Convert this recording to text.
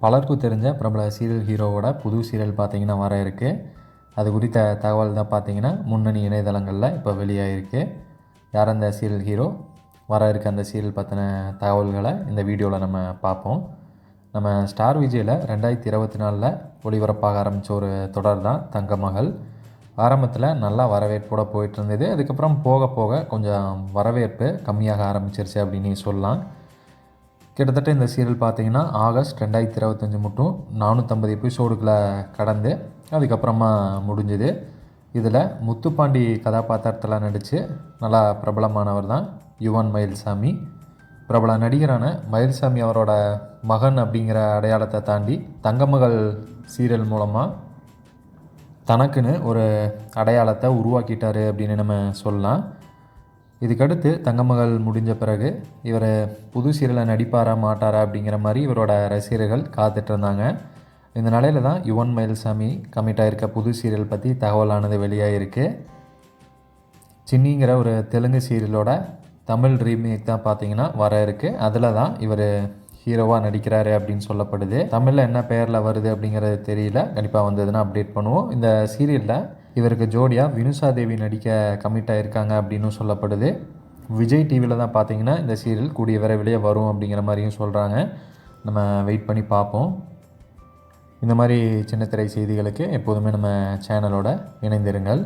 பலருக்கும் தெரிஞ்ச பிரபல சீரியல் ஹீரோவோட புது சீரியல் பார்த்தீங்கன்னா வர இருக்குது அது குறித்த தகவல் தான் பார்த்தீங்கன்னா முன்னணி இணையதளங்களில் இப்போ வெளியாகிருக்கு யார் அந்த சீரியல் ஹீரோ வர இருக்க அந்த சீரியல் பற்றின தகவல்களை இந்த வீடியோவில் நம்ம பார்ப்போம். நம்ம ஸ்டார் விஜயில் ரெண்டாயிரத்தி இருபத்தி நாலில் ஒளிபரப்பாக ஆரம்பித்த ஒரு தொடர் தான் தங்கமகள். ஆரம்பத்தில் நல்லா வரவேற்போட போயிட்டு இருந்தது. அதுக்கப்புறம் போக போக கொஞ்சம் வரவேற்பு கம்மியாக ஆரம்பிச்சிருச்சு அப்படின்னு சொல்லலாம். கிட்டத்தட்ட இந்த சீரியல் பார்த்தீங்கன்னா ஆகஸ்ட் ரெண்டாயிரத்தி இருபத்தஞ்சி மட்டும் நானூற்றம்பது எபிசோடுகளை கடந்து அதுக்கப்புறமா முடிஞ்சுது. இதில் முத்துப்பாண்டி கதாபாத்திரத்தில் நடித்து நல்லா பிரபலமானவர் தான் யுவன் மயில்சாமி. பிரபல நடிகரான மயில்சாமி அவரோட மகன் அப்படிங்கிற அடையாளத்தை தாண்டி தங்கமகள் சீரியல் மூலமாக தனக்குன்னு ஒரு அடையாளத்தை உருவாக்கிட்டாரு அப்படின்னு நம்ம சொல்லலாம். இதுக்கடுத்து தங்கமகள் முடிஞ்ச பிறகு இவர் புது சீரியலில் நடிப்பாரா மாட்டாரா அப்படிங்கிற மாதிரி இவரோட ரசிகர்கள் காத்துட்டு இருந்தாங்க இந்த நிலையில தான் யுவன் மயில்சாமி கமிட் ஆயிருக்க புது சீரியல் பற்றி தகவலானது வெளியாகிருக்கு சின்னிங்கிற ஒரு தெலுங்கு சீரியலோட தமிழ் ரீமேக் தான் பார்த்தீங்கன்னா வர இருக்குது அதில் தான் இவர் ஹீரோவாக நடிக்கிறாரு அப்படின்னு சொல்லப்படுது. தமிழில் என்ன பெயரில் வருது அப்படிங்கிறது தெரியல. கண்டிப்பாக வந்ததுன்னா அப்டேட் பண்ணுவோம். இந்த சீரியலில் இவருக்கு ஜோடியாக வினுசா தேவி நடிக்க கமிட் ஆகியிருக்காங்க அப்படின்னு சொல்லப்படுது. விஜய் டிவியில் தான் பார்த்தீங்கன்னா இந்த சீரியல் கூடிய விரைவிலேயே வரும் அப்படிங்கிற மாதிரியும் சொல்கிறாங்க நம்ம வெயிட் பண்ணி பார்ப்போம். இந்த மாதிரி சின்னத்திரை செய்திகளுக்கு எப்போதுமே நம்ம சேனலோட இணைந்திருங்கள்.